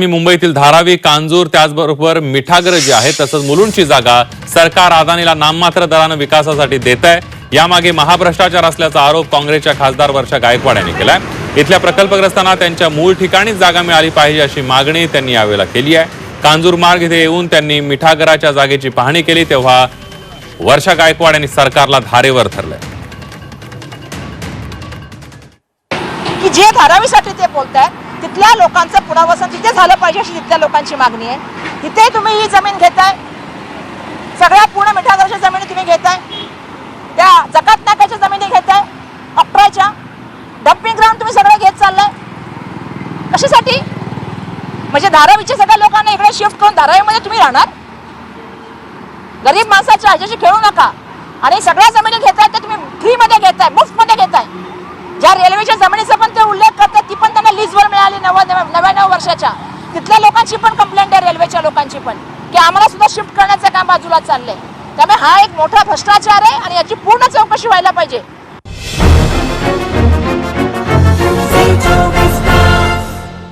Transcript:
बातमी मुंबईतील धारावी कांजूर त्याचबरोबर मिठागर जी आहे तसंच मुलुंडची जागा सरकार अदानीला नाममात्र दरानं विकासासाठी देत आहे यामागे महाभ्रष्टाचार असल्याचा आरोप काँग्रेसच्या खासदार वर्षा गायकवाड यांनी केलाय. इथल्या प्रकल्पग्रस्तांना त्यांच्या मूळ ठिकाणीच जागा मिळाली पाहिजे अशी मागणी त्यांनी यावेळेला केली आहे. कांजूर मार्ग इथे येऊन त्यांनी मिठागराच्या जागेची पाहणी केली तेव्हा वर्षा गायकवाड यांनी सरकारला धारेवर धरलंय. की जे धारावीसाठी ते तिथल्या लोकांचं पुनर्वसन तिथे झालं पाहिजे अशी तिथल्या लोकांची मागणी आहे. तिथे तुम्ही ही जमीन घेताय. सगळ्या पूर्ण मिठागरच्या जमिनी तुम्ही घेताय. त्या जकात नाक्याच्या जमिनी घेताय. अकराच्या. डम्पिंग ग्राउंड तुम्ही सगळं घेत चाललाय. कशासाठी? म्हणजे धारावीच्या सगळ्या लोकांना इकडे शिफ्ट करून धारावीमध्ये तुम्ही राहणार? गरीब माणसाच्या ह्याच्याशी खेळू नका. आणि सगळ्या जमिनी घेताय त्या तुम्ही फ्रीमध्ये घेताय मुफ्तमध्ये घेताय. ज्या रेल्वेच्या जमिनीचं पण ते उल्लेख करतात ती पण त्यांना लीजवर मिळाली नव्वद नव्याण्णव वर्षाच्या तिथल्या लोकांची पण कंप्लेंट आहे रेल्वेच्या लोकांची पण. की आम्हाला सुद्धा शिफ्ट करण्याचं काम बाजूला चाललंय. त्यामुळे हा एक मोठा भ्रष्टाचार आहे आणि याची पूर्ण चौकशी व्हायला पाहिजे.